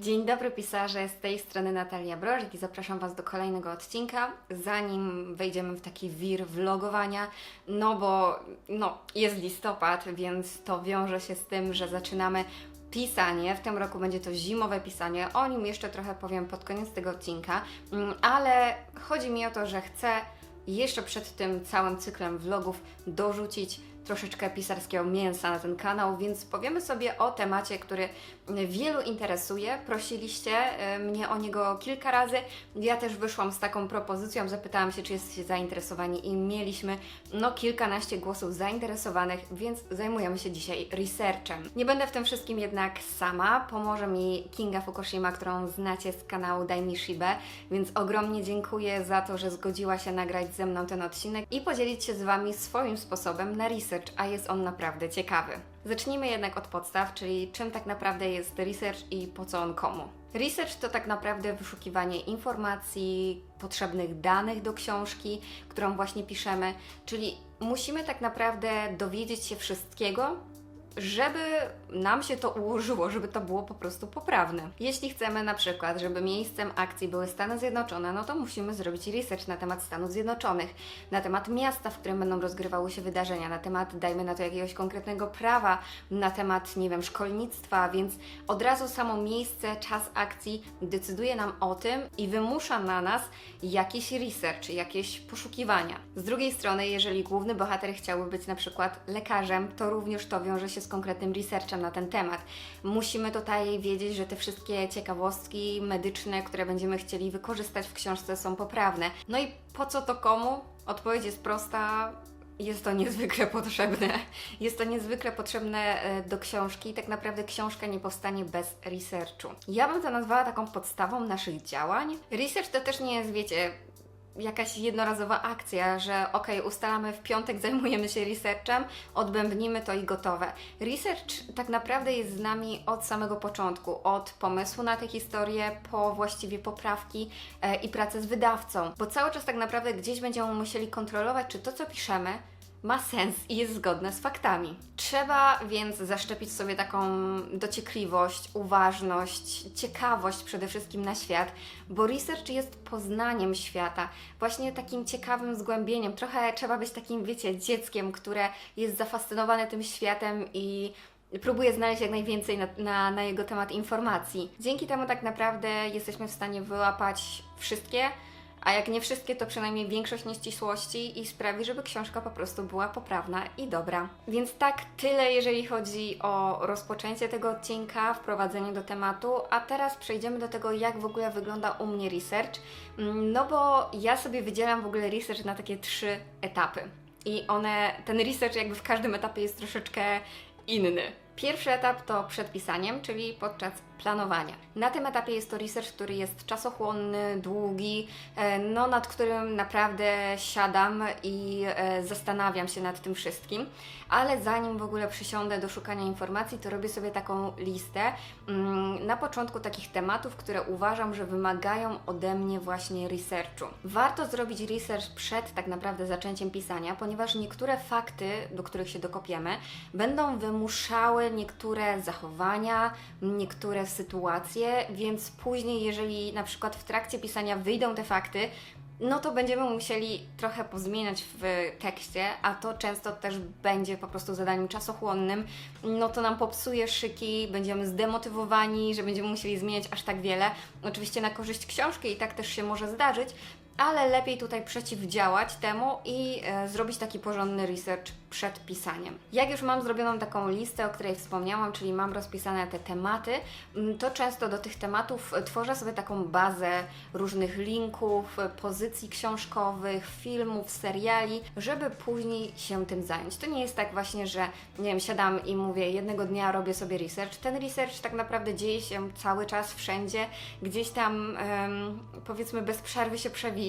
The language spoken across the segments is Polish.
Dzień dobry pisarze, z tej strony Natalia Brożek i zapraszam Was do kolejnego odcinka. Zanim wejdziemy w taki wir vlogowania, no bo no, jest listopad, więc to wiąże się z tym, że zaczynamy pisanie. W tym roku będzie to zimowe pisanie. O nim jeszcze trochę powiem pod koniec tego odcinka, Mm, ale chodzi mi o to, że chcę jeszcze przed tym całym cyklem vlogów dorzucić troszeczkę pisarskiego mięsa na ten kanał, więc powiemy sobie o temacie, który wielu interesuje. Prosiliście e, mnie o niego kilka razy. Ja też wyszłam z taką propozycją, zapytałam się, czy jesteście zainteresowani i mieliśmy no kilkanaście głosów zainteresowanych, więc zajmujemy się dzisiaj researchem. Nie będę w tym wszystkim jednak sama, pomoże mi Kinga Fukushima, którą znacie z kanału Daj mi więc ogromnie dziękuję za to, że zgodziła się nagrać ze mną ten odcinek i podzielić się z Wami swoim sposobem na research, a jest on naprawdę ciekawy. Zacznijmy jednak od podstaw, czyli czym tak naprawdę jest research i po co on komu. Research to tak naprawdę wyszukiwanie informacji, potrzebnych danych do książki, którą właśnie piszemy, czyli musimy tak naprawdę dowiedzieć się wszystkiego, żeby nam się to ułożyło, żeby to było po prostu poprawne. Jeśli chcemy na przykład, żeby miejscem akcji były Stany Zjednoczone, no to musimy zrobić research na temat Stanów Zjednoczonych, na temat miasta, w którym będą rozgrywały się wydarzenia, na temat, dajmy na to, jakiegoś konkretnego prawa, na temat, nie wiem, szkolnictwa, więc od razu samo miejsce, czas akcji decyduje nam o tym i wymusza na nas jakiś research, jakieś poszukiwania. Z drugiej strony, jeżeli główny bohater chciałby być na przykład lekarzem, to również to wiąże się z konkretnym researchem na ten temat. Musimy tutaj wiedzieć, że te wszystkie ciekawostki medyczne, które będziemy chcieli wykorzystać w książce są poprawne. No i po co to komu? Odpowiedź jest prosta. Jest to niezwykle potrzebne. Jest to niezwykle potrzebne e, do książki. Tak naprawdę książka nie powstanie bez researchu. Ja bym to nazwała taką podstawą naszych działań. Research to też nie jest, wiecie, jakaś jednorazowa akcja, że ok, ustalamy w piątek, zajmujemy się researchem, odbębnimy to i gotowe. Research tak naprawdę jest z nami od samego początku, od pomysłu na tę historię, po właściwie poprawki e, i pracę z wydawcą, bo cały czas tak naprawdę gdzieś będziemy musieli kontrolować, czy to, co piszemy, ma sens i jest zgodne z faktami. Trzeba więc zaszczepić sobie taką dociekliwość, uważność, ciekawość przede wszystkim na świat, bo research jest poznaniem świata, właśnie takim ciekawym zgłębieniem. Trochę trzeba być takim, wiecie, dzieckiem, które jest zafascynowane tym światem i próbuje znaleźć jak najwięcej na, na, na jego temat informacji. Dzięki temu tak naprawdę jesteśmy w stanie wyłapać wszystkie a jak nie wszystkie, to przynajmniej większość nieścisłości i sprawi, żeby książka po prostu była poprawna i dobra. Więc tak, tyle jeżeli chodzi o rozpoczęcie tego odcinka, wprowadzenie do tematu, a teraz przejdziemy do tego, jak w ogóle wygląda u mnie research. Mm, No bo ja sobie wydzielam w ogóle research na takie trzy etapy. I one, ten research jakby w każdym etapie jest troszeczkę inny. Pierwszy etap to przed pisaniem, czyli podczas planowania. Na tym etapie jest to research, który jest czasochłonny, długi, e, no nad którym naprawdę siadam i e, zastanawiam się nad tym wszystkim, ale zanim w ogóle przysiądę do szukania informacji, to robię sobie taką listę mm, na początku takich tematów, które uważam, że wymagają ode mnie właśnie researchu. Warto zrobić research przed tak naprawdę zaczęciem pisania, ponieważ niektóre fakty, do których się dokopiemy, będą wymuszały niektóre zachowania, niektóre sytuacje, więc później, jeżeli na przykład w trakcie pisania wyjdą te fakty, no to będziemy musieli trochę pozmieniać w tekście, a to często też będzie po prostu zadaniem czasochłonnym. No to nam popsuje szyki, będziemy zdemotywowani, że będziemy musieli zmieniać aż tak wiele. Oczywiście na korzyść książki i tak też się może zdarzyć, ale lepiej tutaj przeciwdziałać temu i e, zrobić taki porządny research przed pisaniem. Jak już mam zrobioną taką listę, o której wspomniałam, czyli mam rozpisane te tematy, mm, to często do tych tematów e, tworzę sobie taką bazę różnych linków, e, pozycji książkowych, filmów, seriali, żeby później się tym zająć. To nie jest tak właśnie, że nie wiem, siadam i mówię, jednego dnia robię sobie research. Ten research tak naprawdę dzieje się cały czas, wszędzie, gdzieś tam powiedzmy bez przerwy się przewija,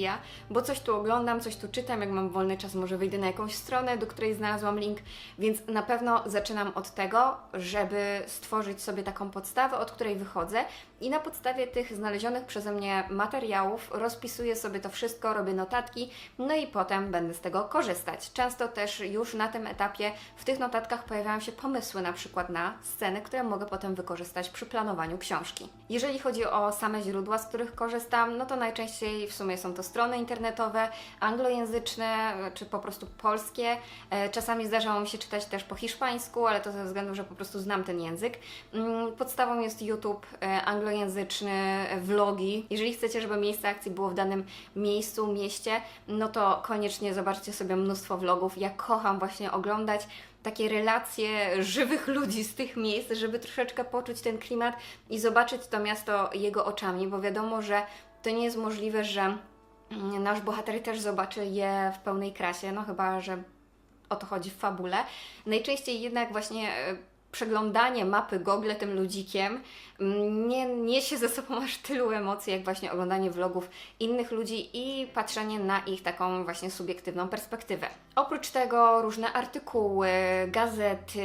bo coś tu oglądam, coś tu czytam, jak mam wolny czas, może wyjdę na jakąś stronę, do której znalazłam link, więc na pewno zaczynam od tego, żeby stworzyć sobie taką podstawę, od której wychodzę i na podstawie tych znalezionych przeze mnie materiałów rozpisuję sobie to wszystko, robię notatki, no i potem będę z tego korzystać. Często też już na tym etapie w tych notatkach pojawiają się pomysły na przykład na sceny, które mogę potem wykorzystać przy planowaniu książki. Jeżeli chodzi o same źródła, z których korzystam, no to najczęściej w sumie są to strony internetowe, anglojęzyczne czy po prostu polskie. E, Czasami zdarzało mi się czytać też po hiszpańsku, ale to ze względu, że po prostu znam ten język. Mm, Podstawą jest YouTube, e, anglojęzyczny, vlogi. Jeżeli chcecie, żeby miejsce akcji było w danym miejscu, mieście, no to koniecznie zobaczcie sobie mnóstwo vlogów. Ja kocham właśnie oglądać takie relacje żywych ludzi z tych miejsc, żeby troszeczkę poczuć ten klimat i zobaczyć to miasto jego oczami, bo wiadomo, że to nie jest możliwe, że mm, nasz bohater też zobaczy je w pełnej krasie, no chyba, że o to chodzi w fabule. Najczęściej jednak właśnie e, przeglądanie mapy Google tym ludzikiem nie niesie ze sobą aż tylu emocji, jak właśnie oglądanie vlogów innych ludzi i patrzenie na ich taką właśnie subiektywną perspektywę. Oprócz tego różne artykuły, gazety,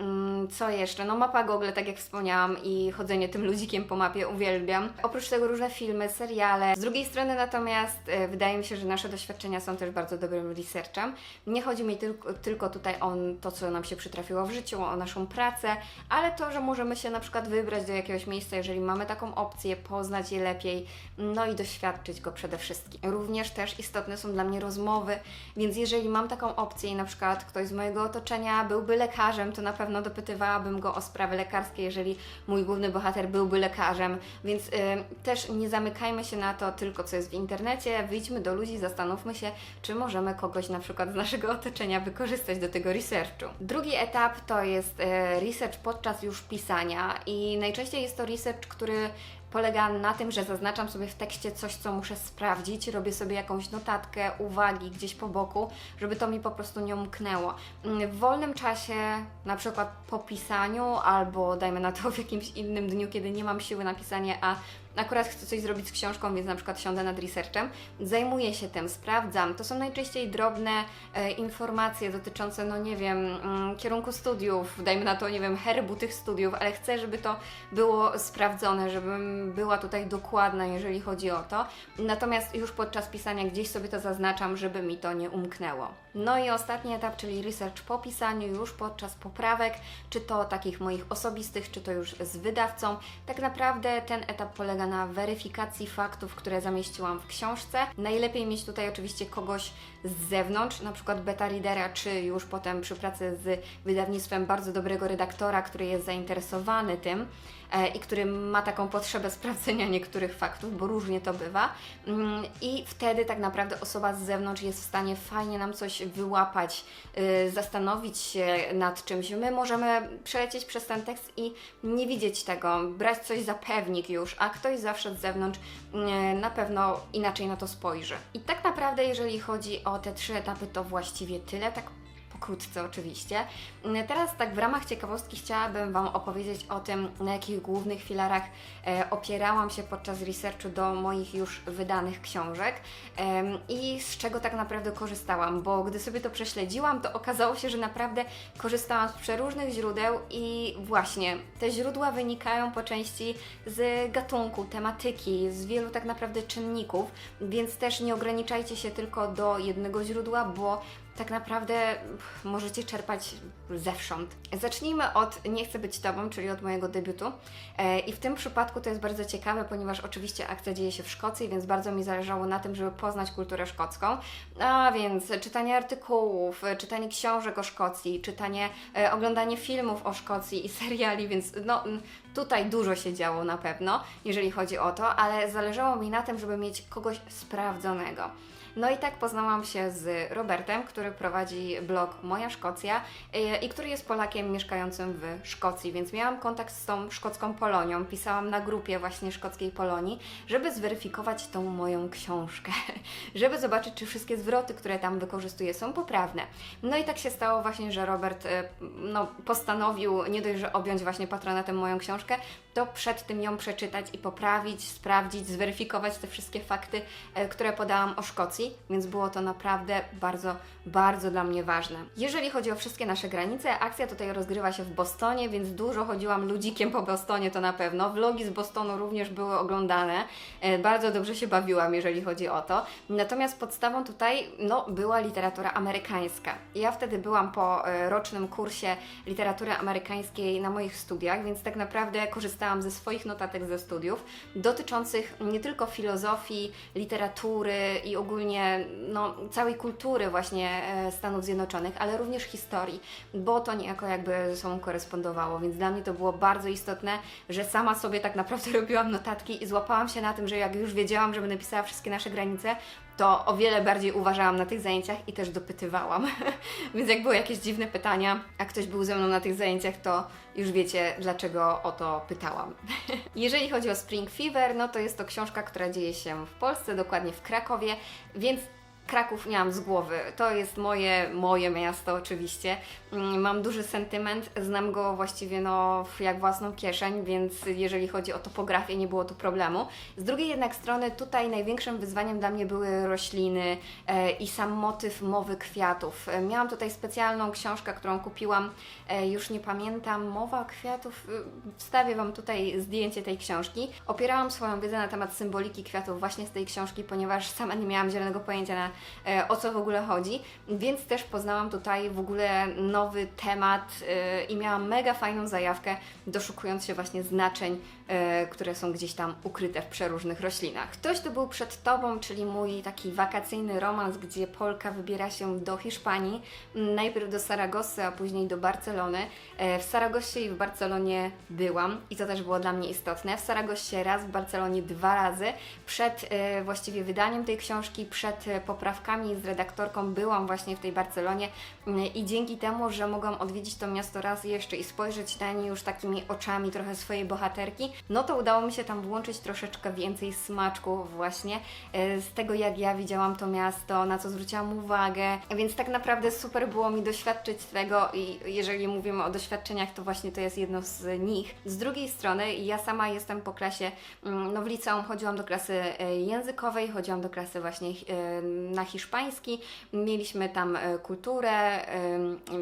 mm, co jeszcze? No mapa Google, tak jak wspomniałam i chodzenie tym ludzikiem po mapie uwielbiam. Oprócz tego różne filmy, seriale. Z drugiej strony natomiast e, wydaje mi się, że nasze doświadczenia są też bardzo dobrym researchem. Nie chodzi mi tylko, tylko tutaj o to, co nam się przytrafiło w życiu, o naszą pracę, ale to, że możemy się na przykład wybrać do jakiegoś miejsca, jeżeli mamy taką opcję, poznać je lepiej, no i doświadczyć go przede wszystkim. Również też istotne są dla mnie rozmowy, więc jeżeli mam taką opcję i na przykład ktoś z mojego otoczenia byłby lekarzem, to na pewno dopytywałabym go o sprawy lekarskie, jeżeli mój główny bohater byłby lekarzem, więc y, też nie zamykajmy się na to tylko, co jest w internecie, wyjdźmy do ludzi, zastanówmy się, czy możemy kogoś na przykład z naszego otoczenia wykorzystać do tego researchu. Drugi etap to jest e, research podczas już pisania i najczęściej jest to research, który polega na tym, że zaznaczam sobie w tekście coś, co muszę sprawdzić, robię sobie jakąś notatkę, uwagi gdzieś po boku, żeby to mi po prostu nie umknęło. W wolnym czasie, na przykład po pisaniu, albo dajmy na to w jakimś innym dniu, kiedy nie mam siły na pisanie, a akurat chcę coś zrobić z książką, więc na przykład siądę nad researchem, zajmuję się tym, sprawdzam. To są najczęściej drobne e, informacje dotyczące, no nie wiem, mm, kierunku studiów, dajmy na to, nie wiem, herbu tych studiów, ale chcę, żeby to było sprawdzone, żebym była tutaj dokładna, jeżeli chodzi o to. Natomiast już podczas pisania gdzieś sobie to zaznaczam, żeby mi to nie umknęło. No i ostatni etap, czyli research po pisaniu, już podczas poprawek, czy to takich moich osobistych, czy to już z wydawcą. Tak naprawdę ten etap polega na weryfikacji faktów, które zamieściłam w książce. Najlepiej mieć tutaj oczywiście kogoś z zewnątrz, na przykład beta readera, czy już potem przy pracy z wydawnictwem bardzo dobrego redaktora, który jest zainteresowany tym i który ma taką potrzebę sprawdzenia niektórych faktów, bo różnie to bywa. Mm, I wtedy tak naprawdę osoba z zewnątrz jest w stanie fajnie nam coś wyłapać, y, zastanowić się nad czymś. My możemy przelecieć przez ten tekst i nie widzieć tego, brać coś za pewnik już, a ktoś zawsze z zewnątrz y, na pewno inaczej na to spojrzy. I tak naprawdę, jeżeli chodzi o te trzy etapy, to właściwie tyle. Tak pokrótce oczywiście. Mm, Teraz tak w ramach ciekawostki chciałabym Wam opowiedzieć o tym, na jakich głównych filarach e, opierałam się podczas researchu do moich już wydanych książek i z czego tak naprawdę korzystałam, bo gdy sobie to prześledziłam, to okazało się, że naprawdę korzystałam z przeróżnych źródeł i właśnie te źródła wynikają po części z gatunku, tematyki, z wielu tak naprawdę czynników, więc też nie ograniczajcie się tylko do jednego źródła, bo tak naprawdę możecie czerpać zewsząd. Zacznijmy od Nie chcę być Tobą, czyli od mojego debiutu. E, I w tym przypadku to jest bardzo ciekawe, ponieważ oczywiście akcja dzieje się w Szkocji, więc bardzo mi zależało na tym, żeby poznać kulturę szkocką. A więc czytanie artykułów, czytanie książek o Szkocji, czytanie, e, oglądanie filmów o Szkocji i seriali, więc no tutaj dużo się działo na pewno, jeżeli chodzi o to, ale zależało mi na tym, żeby mieć kogoś sprawdzonego. No i tak poznałam się z Robertem, który prowadzi blog Moja Szkocja yy, i który jest Polakiem mieszkającym w Szkocji, więc miałam kontakt z tą szkocką Polonią. Pisałam na grupie właśnie szkockiej Polonii, żeby zweryfikować tą moją książkę, żeby zobaczyć, czy wszystkie zwroty, które tam wykorzystuję, są poprawne. No i tak się stało właśnie, że Robert yy, no, postanowił nie dość, że objąć właśnie patronatem moją książkę, książkę, to przed tym ją przeczytać i poprawić, sprawdzić, zweryfikować te wszystkie fakty, e, które podałam o Szkocji, więc było to naprawdę bardzo, bardzo dla mnie ważne. Jeżeli chodzi o wszystkie nasze granice, akcja tutaj rozgrywa się w Bostonie, więc dużo chodziłam ludzikiem po Bostonie, to na pewno. Vlogi z Bostonu również były oglądane. E, Bardzo dobrze się bawiłam, jeżeli chodzi o to. Natomiast podstawą tutaj no, była literatura amerykańska. Ja wtedy byłam po e, rocznym kursie literatury amerykańskiej na moich studiach, więc tak naprawdę korzystałam ze swoich notatek ze studiów dotyczących nie tylko filozofii, literatury i ogólnie no, całej kultury właśnie e, Stanów Zjednoczonych, ale również historii, bo to niejako jakby ze sobą korespondowało, więc dla mnie to było bardzo istotne, że sama sobie tak naprawdę robiłam notatki i złapałam się na tym, że jak już wiedziałam, że będę pisała wszystkie nasze granice, to o wiele bardziej uważałam na tych zajęciach i też dopytywałam. Więc jak były jakieś dziwne pytania, a ktoś był ze mną na tych zajęciach, to już wiecie, dlaczego o to pytałam. Jeżeli chodzi o Spring Fever, no to jest to książka, która dzieje się w Polsce, dokładnie w Krakowie, więc Kraków miałam z głowy. To jest moje, moje miasto oczywiście. Mm, Mam duży sentyment, znam go właściwie no, jak własną kieszeń, więc jeżeli chodzi o topografię, nie było tu problemu. Z drugiej jednak strony tutaj największym wyzwaniem dla mnie były rośliny e, i sam motyw mowy kwiatów. E, Miałam tutaj specjalną książkę, którą kupiłam, e, już nie pamiętam, mowa kwiatów. Wstawię Wam tutaj zdjęcie tej książki. Opierałam swoją wiedzę na temat symboliki kwiatów właśnie z tej książki, ponieważ sama nie miałam zielonego pojęcia na o co w ogóle chodzi, więc też poznałam tutaj w ogóle nowy temat e, i miałam mega fajną zajawkę, doszukując się właśnie znaczeń, e, które są gdzieś tam ukryte w przeróżnych roślinach. Ktoś tu był przed Tobą, czyli mój taki wakacyjny romans, gdzie Polka wybiera się do Hiszpanii, najpierw do Saragossy, a później do Barcelony. E, W Saragossie i w Barcelonie byłam i to też było dla mnie istotne. W Saragossie raz, w Barcelonie dwa razy. Przed e, właściwie wydaniem tej książki, przed e, poprawkami z redaktorką byłam właśnie w tej Barcelonie i dzięki temu, że mogłam odwiedzić to miasto raz jeszcze i spojrzeć na nie już takimi oczami trochę swojej bohaterki, no to udało mi się tam włączyć troszeczkę więcej smaczku właśnie e, z tego, jak ja widziałam to miasto, na co zwróciłam uwagę, więc tak naprawdę super było mi doświadczyć tego i jeżeli mówimy o doświadczeniach, to właśnie to jest jedno z nich. Z drugiej strony, ja sama jestem po klasie, mm, no w liceum chodziłam do klasy e, językowej, chodziłam do klasy właśnie e, na hiszpański, mieliśmy tam kulturę,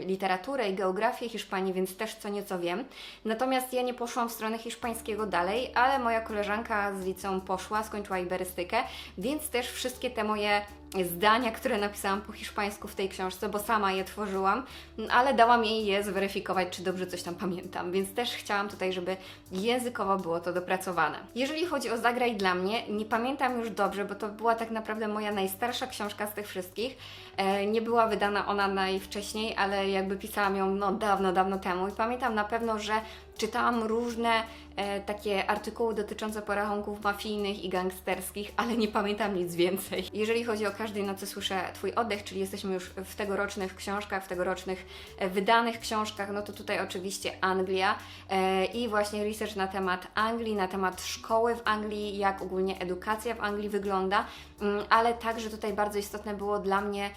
literaturę i geografię Hiszpanii, więc też co nieco wiem. Natomiast ja nie poszłam w stronę hiszpańskiego dalej, ale moja koleżanka z liceum poszła, skończyła iberystykę, więc też wszystkie te moje zdania, które napisałam po hiszpańsku w tej książce, bo sama je tworzyłam, ale dałam jej je zweryfikować, czy dobrze coś tam pamiętam, więc też chciałam tutaj, żeby językowo było to dopracowane. Jeżeli chodzi o Zagraj dla mnie, nie pamiętam już dobrze, bo to była tak naprawdę moja najstarsza książka z tych wszystkich. E, nie była wydana ona najwcześniej, ale jakby pisałam ją no dawno, dawno temu i pamiętam na pewno, że czytałam różne e, takie artykuły dotyczące porachunków mafijnych i gangsterskich, ale nie pamiętam nic więcej. Jeżeli chodzi o każdej nocy słyszę Twój oddech, czyli jesteśmy już w tegorocznych książkach, w tegorocznych e, wydanych książkach, no to tutaj oczywiście Anglia. E, i właśnie research na temat Anglii, na temat szkoły w Anglii, jak ogólnie edukacja w Anglii wygląda, mm, ale także tutaj bardzo istotne było dla mnie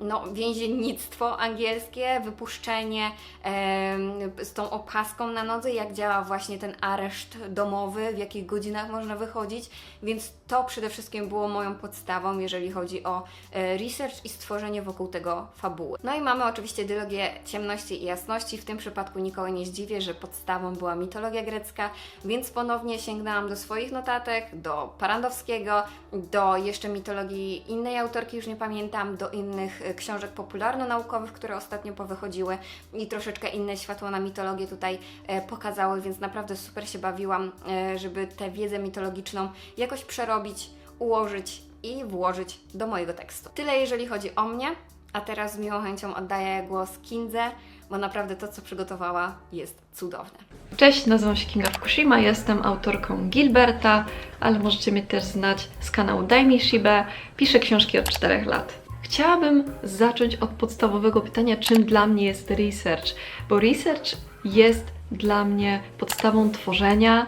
no, więziennictwo angielskie, wypuszczenie z tą opaską na nodze, jak działa właśnie ten areszt domowy, w jakich godzinach można wychodzić, więc to przede wszystkim było moją podstawą, jeżeli chodzi o e, research i stworzenie wokół tego fabuły. No i mamy oczywiście dylogię ciemności i jasności, w tym przypadku nikogo nie zdziwię, że podstawą była mitologia grecka, więc ponownie sięgnęłam do swoich notatek, do Parandowskiego, do jeszcze mitologii innej autorki, już nie pamiętam, do innych e, książek popularno-naukowych, które ostatnio powychodziły i troszeczkę inne światło na mitologię tutaj e, pokazały, więc naprawdę super się bawiłam, żeby tę wiedzę mitologiczną jakoś przerobić, ułożyć i włożyć do mojego tekstu. Tyle jeżeli chodzi o mnie, a teraz z miłą chęcią oddaję głos Kindze, bo naprawdę to, co przygotowała, jest cudowne. Cześć, nazywam się Kinga Fukushima, jestem autorką Gilberta, ale możecie mnie też znać z kanału Daj mi Shibę. Piszę książki od 4 lat. Chciałabym zacząć od podstawowego pytania, czym dla mnie jest research, bo research jest dla mnie podstawą tworzenia,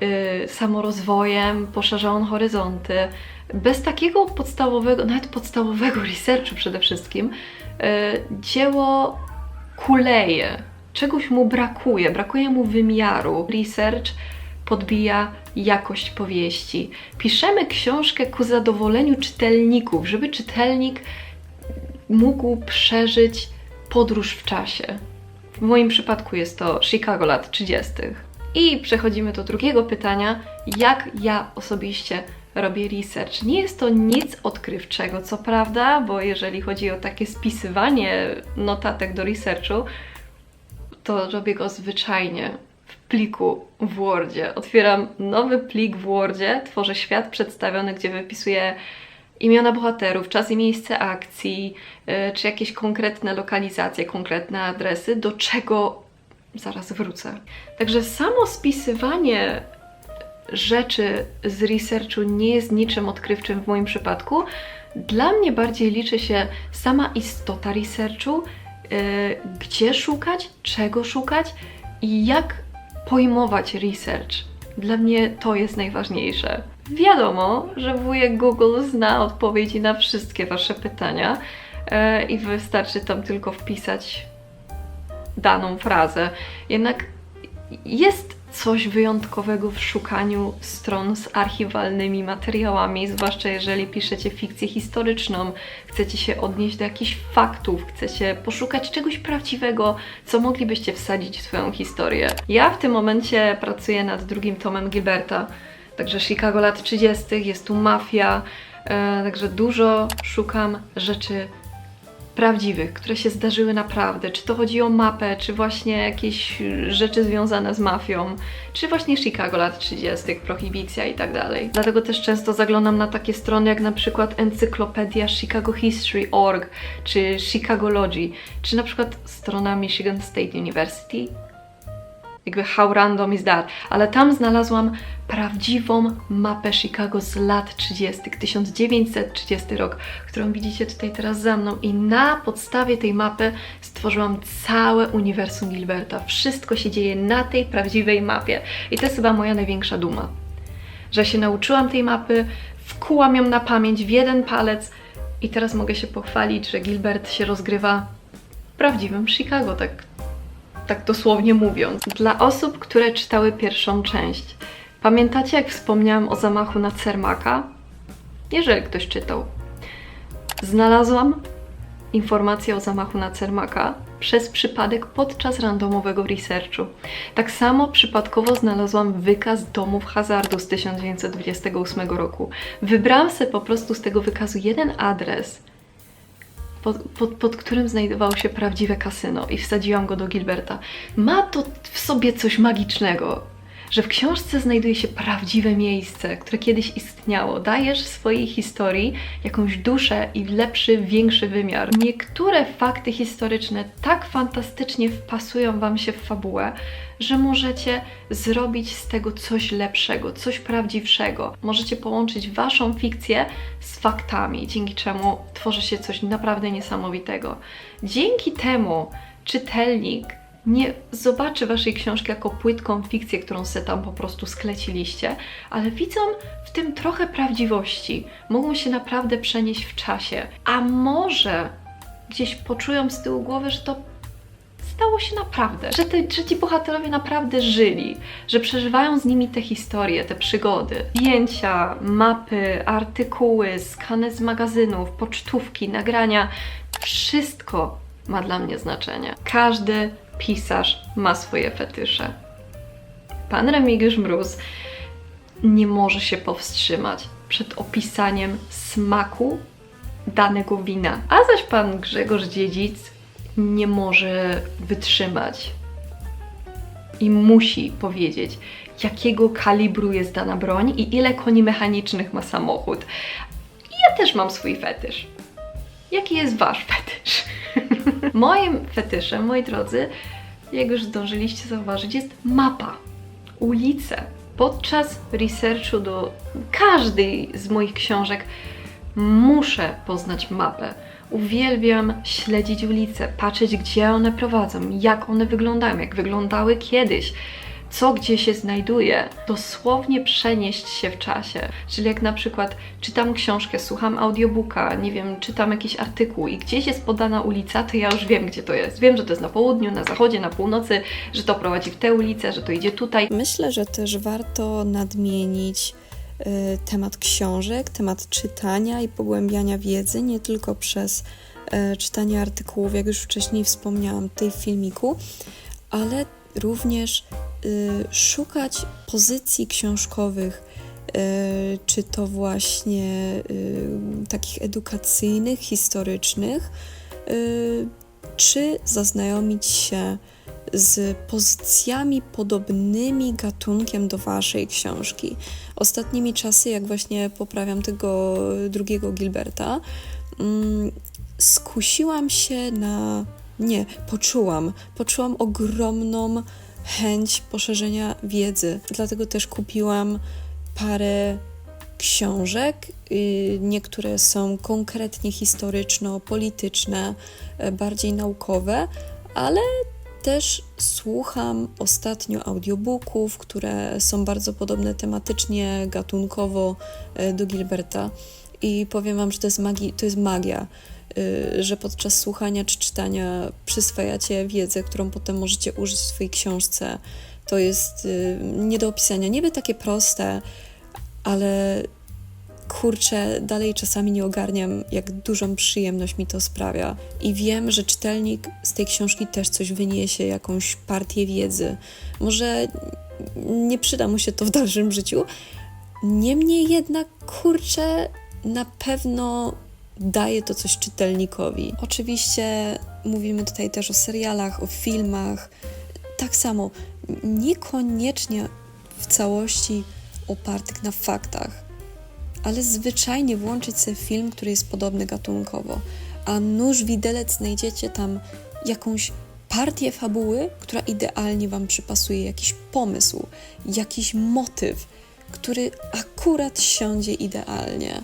yy, samorozwojem, poszerza on horyzonty. Bez takiego podstawowego, nawet podstawowego researchu przede wszystkim, yy, dzieło kuleje. czegoś mu brakuje, brakuje mu wymiaru. Research podbija jakość powieści. Piszemy książkę ku zadowoleniu czytelników, żeby czytelnik mógł przeżyć podróż w czasie. W moim przypadku jest to Chicago lat 30. I przechodzimy do drugiego pytania: jak ja osobiście robię research? Nie jest to nic odkrywczego, co prawda, bo jeżeli chodzi o takie spisywanie notatek do researchu, to robię go zwyczajnie w pliku w Wordzie. Otwieram nowy plik w Wordzie, tworzę świat przedstawiony, gdzie wypisuję imiona bohaterów, czas i miejsce akcji, y, czy jakieś konkretne lokalizacje, konkretne adresy, do czego zaraz wrócę. Także samo spisywanie rzeczy z researchu nie jest niczym odkrywczym w moim przypadku. Dla mnie bardziej liczy się sama istota researchu, yy, gdzie szukać, czego szukać i jak pojmować research. Dla mnie to jest najważniejsze. Wiadomo, że wujek Google zna odpowiedzi na wszystkie Wasze pytania yy, i wystarczy tam tylko wpisać daną frazę. Jednak jest coś wyjątkowego w szukaniu stron z archiwalnymi materiałami, zwłaszcza jeżeli piszecie fikcję historyczną, chcecie się odnieść do jakichś faktów, chcecie poszukać czegoś prawdziwego, co moglibyście wsadzić w swoją historię. Ja w tym momencie pracuję nad drugim tomem Gilberta, także Chicago lat 30., jest tu mafia, e, także dużo szukam rzeczy prawdziwych, które się zdarzyły naprawdę. Czy to chodzi o mapę, czy właśnie jakieś rzeczy związane z mafią, czy właśnie Chicago lat 30., prohibicja i tak dalej. Dlatego też często zaglądam na takie strony jak na przykład encyklopedia chicagohistory.org, czy Chicagology, czy na przykład strona Michigan State University. Jakby how random is that? Ale tam znalazłam prawdziwą mapę Chicago z lat 30., 1930 rok, którą widzicie tutaj teraz za mną i na podstawie tej mapy stworzyłam całe uniwersum Gilberta. Wszystko się dzieje na tej prawdziwej mapie i to jest chyba moja największa duma. Że się nauczyłam tej mapy, wkułam ją na pamięć w jeden palec i teraz mogę się pochwalić, że Gilbert się rozgrywa w prawdziwym Chicago, tak tak dosłownie mówiąc. Dla osób, które czytały pierwszą część, pamiętacie jak wspomniałam o zamachu na Cermaka? Jeżeli ktoś czytał. Znalazłam informację o zamachu na Cermaka przez przypadek podczas randomowego researchu. Tak samo przypadkowo znalazłam wykaz domów hazardu z 1928 roku. Wybrałam sobie po prostu z tego wykazu jeden adres, pod, pod, pod którym znajdowało się prawdziwe kasyno i wsadziłam go do Gilberta. Ma to w sobie coś magicznego, że w książce znajduje się prawdziwe miejsce, które kiedyś istniało. Dajesz swojej historii jakąś duszę i lepszy, większy wymiar. Niektóre fakty historyczne tak fantastycznie wpasują Wam się w fabułę, że możecie zrobić z tego coś lepszego, coś prawdziwszego. Możecie połączyć Waszą fikcję z faktami, dzięki czemu tworzy się coś naprawdę niesamowitego. Dzięki temu czytelnik nie zobaczy waszej książki jako płytką fikcję, którą se tam po prostu skleciliście, ale widzą w tym trochę prawdziwości. Mogą się naprawdę przenieść w czasie. A może gdzieś poczują z tyłu głowy, że to stało się naprawdę, że, te, że ci bohaterowie naprawdę żyli, że przeżywają z nimi te historie, te przygody. Zdjęcia, mapy, artykuły, skany z magazynów, pocztówki, nagrania, wszystko ma dla mnie znaczenie. Każdy pisarz ma swoje fetysze. Pan Remigiusz Mróz nie może się powstrzymać przed opisaniem smaku danego wina, a zaś pan Grzegorz Dziedzic nie może wytrzymać i musi powiedzieć, jakiego kalibru jest dana broń i ile koni mechanicznych ma samochód. Ja też mam swój fetysz. Jaki jest wasz fetysz? Moim fetyszem, moi drodzy, jak już zdążyliście zauważyć, jest mapa, ulice. Podczas researchu do każdej z moich książek muszę poznać mapę. Uwielbiam śledzić ulice, patrzeć gdzie one prowadzą, jak one wyglądają, jak wyglądały kiedyś. Co gdzie się znajduje, dosłownie przenieść się w czasie. Czyli jak na przykład czytam książkę, słucham audiobooka, nie wiem, czytam jakiś artykuł i gdzieś jest podana ulica, to ja już wiem, gdzie to jest. Wiem, że to jest na południu, na zachodzie, na północy, że to prowadzi w tę ulicę, że to idzie tutaj. Myślę, że też warto nadmienić y, temat książek, temat czytania i pogłębiania wiedzy, nie tylko przez y, czytanie artykułów, jak już wcześniej wspomniałam w filmiku, ale również y, szukać pozycji książkowych, y, czy to właśnie y, takich edukacyjnych, historycznych, y, czy zaznajomić się z pozycjami podobnymi gatunkiem do Waszej książki. Ostatnimi czasy, jak właśnie poprawiam tego drugiego Gilberta, mm, skusiłam się na. Nie, poczułam. Poczułam ogromną chęć poszerzenia wiedzy. Dlatego też kupiłam parę książek. y, Niektóre są konkretnie historyczno-polityczne, e, bardziej naukowe, ale też słucham ostatnio audiobooków, które są bardzo podobne tematycznie, gatunkowo e, do Gilberta. I powiem Wam, że to jest, magi- to jest magia, że podczas słuchania czy czytania przyswajacie wiedzę, którą potem możecie użyć w swojej książce. To jest y, nie do opisania. Niby takie proste, ale kurczę, dalej czasami nie ogarniam, jak dużą przyjemność mi to sprawia. I wiem, że czytelnik z tej książki też coś wyniesie, jakąś partię wiedzy. Może nie przyda mu się to w dalszym życiu, niemniej jednak, kurczę, na pewno daje to coś czytelnikowi. Oczywiście mówimy tutaj też o serialach, o filmach. Tak samo, niekoniecznie w całości opartych na faktach ale zwyczajnie włączyć sobie film, który jest podobny gatunkowo, a nóż widelec znajdziecie tam jakąś partię fabuły, która idealnie Wam przypasuje, jakiś pomysł, jakiś motyw, który akurat siądzie idealnie.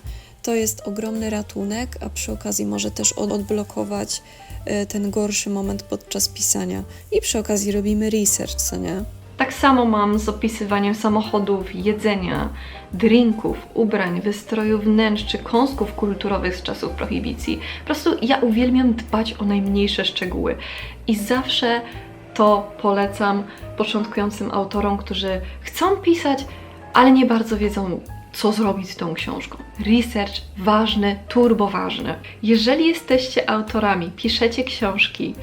To jest ogromny ratunek, a przy okazji może też od- odblokować e, ten gorszy moment podczas pisania. I przy okazji robimy research, co nie? Tak samo mam z opisywaniem samochodów, jedzenia, drinków, ubrań, wystroju wnętrz czy kąsków kulturowych z czasów prohibicji. Po prostu ja uwielbiam dbać o najmniejsze szczegóły i zawsze to polecam początkującym autorom, którzy chcą pisać, ale nie bardzo wiedzą, co zrobić z tą książką. Research ważny, turbo ważny. Jeżeli jesteście autorami, piszecie książki,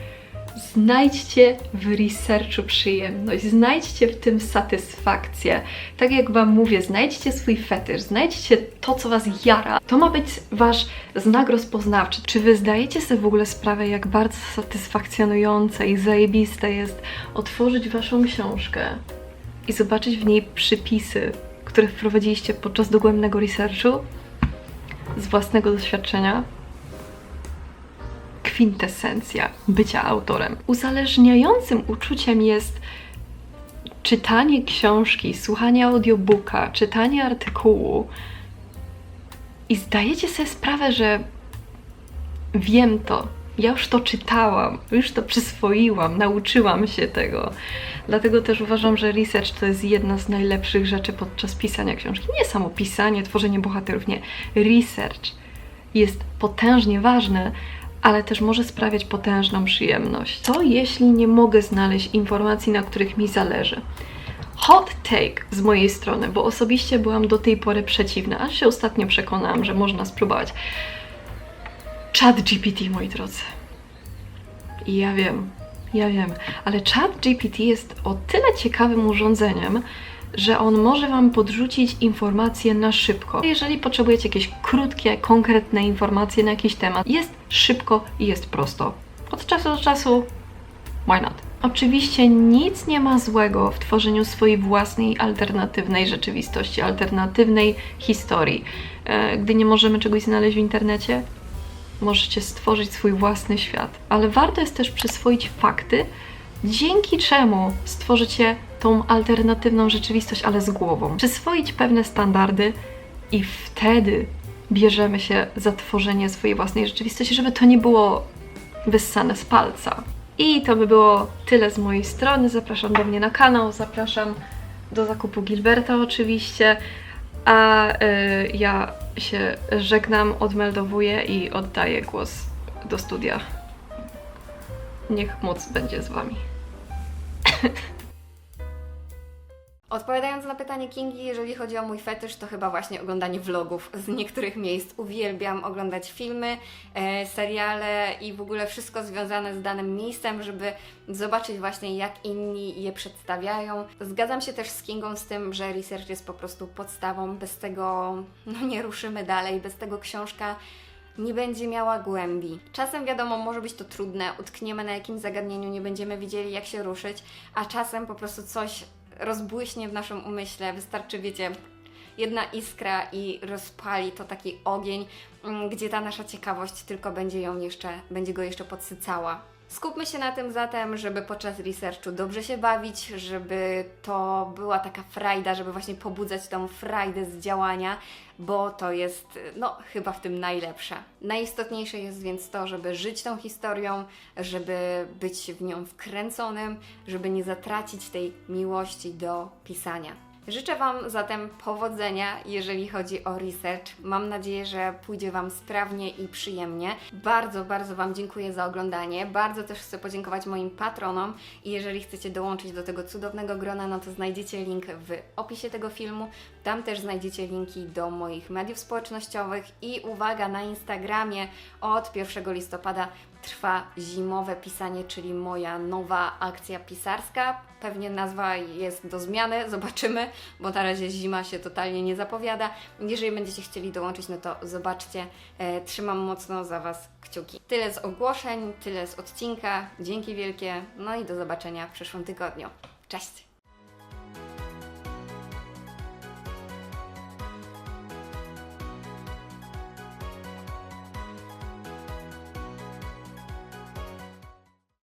Znajdźcie w researchu przyjemność, znajdźcie w tym satysfakcję. Tak jak Wam mówię, znajdźcie swój fetysz, znajdźcie to, co Was jara. To ma być Wasz znak rozpoznawczy. Czy Wy zdajecie sobie w ogóle sprawę, jak bardzo satysfakcjonujące i zajebiste jest otworzyć Waszą książkę i zobaczyć w niej przypisy, które wprowadziliście podczas dogłębnego researchu z własnego doświadczenia? kwintesencja bycia autorem. Uzależniającym uczuciem jest czytanie książki, słuchanie audiobooka, czytanie artykułu i zdajecie sobie sprawę, że wiem to, ja już to czytałam, już to przyswoiłam, nauczyłam się tego. Dlatego też uważam, że research to jest jedna z najlepszych rzeczy podczas pisania książki. Nie samo pisanie, tworzenie bohaterów, nie. Research jest potężnie ważne, ale też może sprawiać potężną przyjemność. Co jeśli nie mogę znaleźć informacji, na których mi zależy? Hot take z mojej strony, bo osobiście byłam do tej pory przeciwna, aż się ostatnio przekonałam, że można spróbować. Chat GPT, moi drodzy. I ja wiem, ja wiem, ale Chat GPT jest o tyle ciekawym urządzeniem, że on może Wam podrzucić informacje na szybko. Jeżeli potrzebujecie jakieś krótkie, konkretne informacje na jakiś temat, jest szybko i jest prosto. Od czasu do czasu, why not? Oczywiście nic nie ma złego w tworzeniu swojej własnej alternatywnej rzeczywistości, alternatywnej historii. E, Gdy nie możemy czegoś znaleźć w internecie, możecie stworzyć swój własny świat. Ale warto jest też przyswoić fakty, dzięki czemu stworzycie tą alternatywną rzeczywistość, ale z głową. Przyswoić pewne standardy i wtedy bierzemy się za tworzenie swojej własnej rzeczywistości, żeby to nie było wyssane z palca. I to by było tyle z mojej strony. Zapraszam do mnie na kanał, zapraszam do zakupu Gilberta oczywiście. A y, ja się żegnam, odmeldowuję i oddaję głos do studia. Niech moc będzie z Wami. Odpowiadając na pytanie Kingi, jeżeli chodzi o mój fetysz, to chyba właśnie oglądanie vlogów z niektórych miejsc. Uwielbiam oglądać filmy, e, seriale i w ogóle wszystko związane z danym miejscem, żeby zobaczyć właśnie jak inni je przedstawiają. Zgadzam się też z Kingą z tym, że research jest po prostu podstawą. Bez tego no nie ruszymy dalej, bez tego książka nie będzie miała głębi. Czasem wiadomo, może być to trudne, utkniemy na jakimś zagadnieniu, nie będziemy wiedzieli jak się ruszyć, a czasem po prostu coś rozbłyśnie w naszym umyśle, wystarczy, wiecie, jedna iskra i rozpali to taki ogień, mm, gdzie ta nasza ciekawość tylko będzie ją jeszcze, będzie go jeszcze podsycała. Skupmy się na tym zatem, żeby podczas researchu dobrze się bawić, żeby to była taka frajda, żeby właśnie pobudzać tą frajdę z działania, bo to jest, no, chyba w tym najlepsze. Najistotniejsze jest więc to, żeby żyć tą historią, żeby być w nią wkręconym, żeby nie zatracić tej miłości do pisania. Życzę Wam zatem powodzenia, jeżeli chodzi o research. Mam nadzieję, że pójdzie Wam sprawnie i przyjemnie. Bardzo, bardzo Wam dziękuję za oglądanie. Bardzo też chcę podziękować moim patronom i jeżeli chcecie dołączyć do tego cudownego grona, no to znajdziecie link w opisie tego filmu. Tam też znajdziecie linki do moich mediów społecznościowych i uwaga, na Instagramie od 1 listopada trwa zimowe pisanie, czyli moja nowa akcja pisarska. Pewnie nazwa jest do zmiany, zobaczymy, bo na razie zima się totalnie nie zapowiada. Jeżeli będziecie chcieli dołączyć, no to zobaczcie. E, trzymam mocno za Was kciuki. Tyle z ogłoszeń, tyle z odcinka. Dzięki wielkie, no i do zobaczenia w przyszłym tygodniu. Cześć!